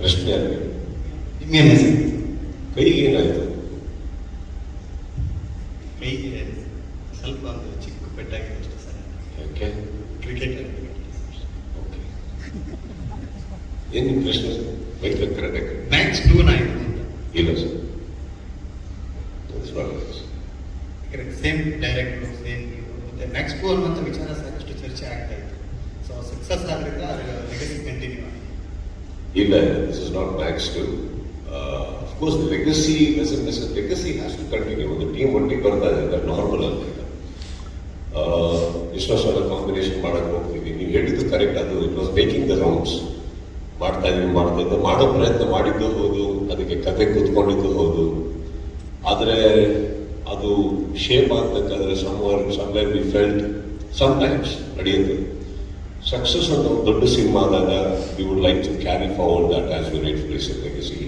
ಪ್ರಶ್ನೆ ಅಲ್ಲಿ ನಿಮ್ಗೇನು ಹೆಸರು ಕೈಗೆ ಏನಾಯ್ತು ಕೈಗೆ ಸ್ವಲ್ಪ ಒಂದು ಚಿಕ್ಕ ಪೆಟ್ಟಾಗಿದೆ ಅಷ್ಟೇ ಸರ್ ಯಾಕೆ ಕ್ರಿಕೆಟ್ ಓಕೆ ಏನು ನಿಮ್ಮ ಪ್ರಶ್ನೆ ಬೈಕ್ ಕರೆಕ್ಟಾಗಿ ಮ್ಯಾಚ್ ಟೂ ಆಯಿತು ಅಂತ ಇಲ್ಲ sir That's not it. Same director same ಮತ್ತೆ ಮ್ಯಾಕ್ಸ್ ಟೂ ಅನ್ನುವಂಥ ವಿಚಾರ ಸಾಕಷ್ಟು ಚರ್ಚೆ ಆಗ್ತಾ ಇತ್ತು ಸೊ ಸಕ್ಸಸ್ ಆದ್ರಿಂದ ಅದರ ಲೆಗಸಿ ಕಂಟಿನ್ಯೂ ಆಗಿದೆ ಇಲ್ಲ this is not Max two of course legacy legacy has to continue ಒಂದು ಟೀಮ್ ಒಟ್ಟಿಗೆ ಬರ್ತಾ ಇದೆ ನಾರ್ಮಲ್ ಅಂತ ಸಲ ಕಾಂಬಿನೇಷನ್ ಮಾಡಕ್ಕೆ ಹೋಗ್ತೀವಿ. ನೀವು ಹೇಳಿದ್ದು ಕರೆಕ್ಟ್ ಅದು it was making the rounds ಮಾಡ್ತಾ ಇದೀವಿ, ಮಾಡ್ತಾ ಇದ್ದೆ ಮಾಡೋ ಪ್ರಯತ್ನ ಮಾಡಿದ್ದು ಹೌದು, ಅದಕ್ಕೆ ಕತೆ ಕೂತ್ಕೊಂಡಿದ್ದು ಹೌದು. ಆದರೆ, ಅದು ಶೇಪ್ ಆಗ್ಬೇಕಾದ್ರೆ somewhere somewhere we felt sometimes ನಡೆಯುತ್ತೆ. ಸಕ್ಸಸ್ ಒಂದು ದೊಡ್ಡ ಸಿನಿಮಾ ಆದಾಗ we would like to carry forward that as you right place legacy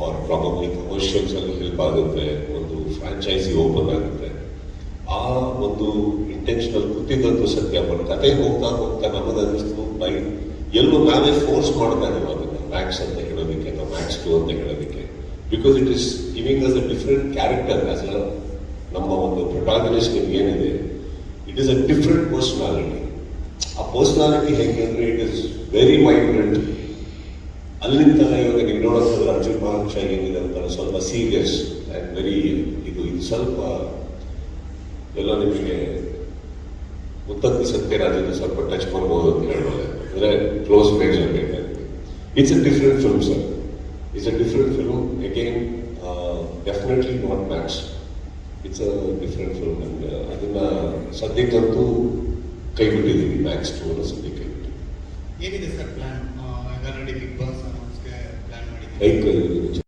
are probably commercials ಅಲ್ಲಿ ಹೆಲ್ಪ್ ಆಗುತ್ತೆ ಒಂದು ಫ್ರಾಂಚೈಸಿ ಓಪನ್ ಆಗುತ್ತೆ. ಆ ಒಂದು ಇಂಟೆನ್ಷನಲ್ ಗೊತ್ತಿದ್ದಂಥ ಸತ್ಯ ಬಟ್ ಕತೆ ಹೋಗ್ತಾ ಹೋಗ್ತಾ ನಮಗೆ ಅನ್ನಿಸ್ತು. ಬೈ, ಎಲ್ಲೂ ನಾವೇ ಫೋರ್ಸ್ ಮಾಡ್ತಾ ಇದೀವಿ ಅದನ್ನು ಮ್ಯಾಕ್ಸ್ ಅಂತ ಹೇಳೋದಕ್ಕೆ ಅಥವಾ ಮ್ಯಾಕ್ಸ್ ಟು ಅಂತ ಹೇಳೋದಕ್ಕೆ. Because it is giving us a different character as a ನಮ್ಮ ಒಂದು ಪ್ರೊಟಾಗನಿಸ್ಟ್ ಏನಿದೆ it is a different personality ಆ ಪರ್ಸನಾಲಿಟಿ ಹೇಗೆ ಅಂದ್ರೆ ಇಟ್ ಇಸ್ ವೆರಿ ವೈಬ್ರೆಂಟ್ ಅಲ್ಲಿಂದ ಇವಾಗ ನೀವು ನೋಡೋದು ಅರ್ಜುನ್ ಮಹಾಂಶ ಏನಿದೆ ಅಂತ ಸ್ವಲ್ಪ ಸೀರಿಯಸ್ ಆ್ಯಂಡ್ ವೆರಿ ಇದು ಇದು ಸ್ವಲ್ಪ ಎಲ್ಲ ನಿಮಗೆ ಮುತ್ತತ್ತಿ ಸತ್ಯರಾಜನ ಸ್ವಲ್ಪ ಟಚ್ ಮಾಡ್ಬೋದು ಅಂತ ಹೇಳ್ಬೋದು ಅಂದರೆ ಕ್ಲೋಸ್ ಪೇಜ್ ಬೇಕಾಗುತ್ತೆ it's a different film sir it's a different film again definitely not match it's a different film and ಅದನ್ನ ಸದ್ಯಕ್ಕಂತೂ ಕೈ ಬಿಟ್ಟಿದ್ದೀವಿ ಮ್ಯಾಕ್ಸ್ ಟು ಅನ್ನೋ ಸದ್ಯಕ್ಕೆ ಏನಿದೆ sir plan already Bigg Boss ಅನೌನ್ಸ್ಗೆ plan ಮಾಡಿದ್ದೀವಿ ಬೈಕ್